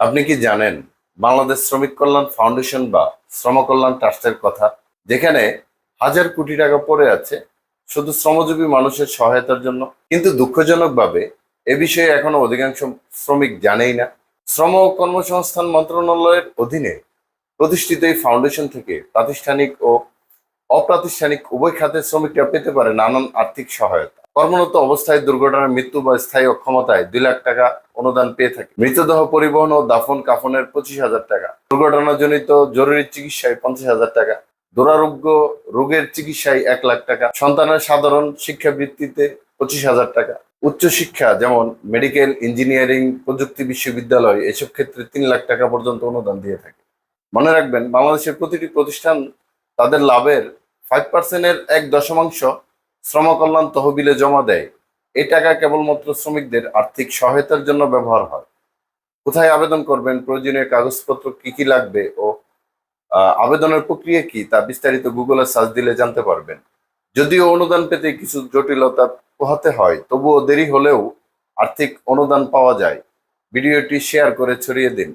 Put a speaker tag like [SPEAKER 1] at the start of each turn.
[SPEAKER 1] আপনি কি জানেন বাংলাদেশ শ্রমিক কল্যাণ ফাউন্ডেশন বা শ্রম কল্যাণ ট্রাস্টের কথা? যেখানে হাজার কোটি টাকা পড়ে আছে, শুধু শ্রমজীবী মানুষের সহায়তার জন্য। কিন্তু দুঃখজনকভাবে এ বিষয়ে এখনও অধিকাংশ শ্রমিক জানেই না। শ্রম ও কর্মসংস্থান মন্ত্রণালয়ের অধীনে প্রতিষ্ঠিত এই ফাউন্ডেশন থেকে প্রাতিষ্ঠানিক ও অপ্রাতিষ্ঠানিক উভয় খাতের শ্রমিকরা পেতে পারে নানান আর্থিক সহায়তা। কর্মরত অবস্থায় দুর্ঘটনার মৃত্যু বা স্থায়ী অক্ষমতায় দুই লাখ টাকা অনুদান পেয়ে থাকে। মৃতদেহ পরিবহন ও দাফন কাফনের পঁচিশ হাজার টাকা। দুর্ঘটনাজনিত জরুরি চিকিৎসায় পঞ্চাশ হাজার টাকা। দুরারোগ্য রোগের চিকিৎসায় এক লাখ টাকা। সন্তানের সাধারণ শিক্ষাবৃত্তিতে পঁচিশ হাজার টাকা। উচ্চশিক্ষা যেমন মেডিকেল ইঞ্জিনিয়ারিং, প্রযুক্তি বিশ্ববিদ্যালয় এসব ক্ষেত্রে তিন লাখ টাকা পর্যন্ত অনুদান দিয়ে থাকে। মনে রাখবেন, বাংলাদেশের প্রতিটি প্রতিষ্ঠান তাদের লাভের ফাইভ পার্সেন্টের এক দশমাংশ শ্রম কল্যাণ তহবিলে জমা দেয়। এই টাকা কেবলমাত্র শ্রমিকদের আর্থিক সহায়তার জন্য ব্যবহার হয়। কোথায় আবেদন করবেন, প্রয়োজনীয় কাগজপত্র কি কি লাগবে ও আবেদনের প্রক্রিয়া কি তা বিস্তারিত গুগলে সার্চ দিলে জানতে পারবেন। যদিও অনুদান পেতে কিছু জটিলতা পোহাতে হয়, তবুও দেরি হলেও আর্থিক অনুদান পাওয়া যায়। ভিডিওটি শেয়ার করে ছড়িয়ে দিন।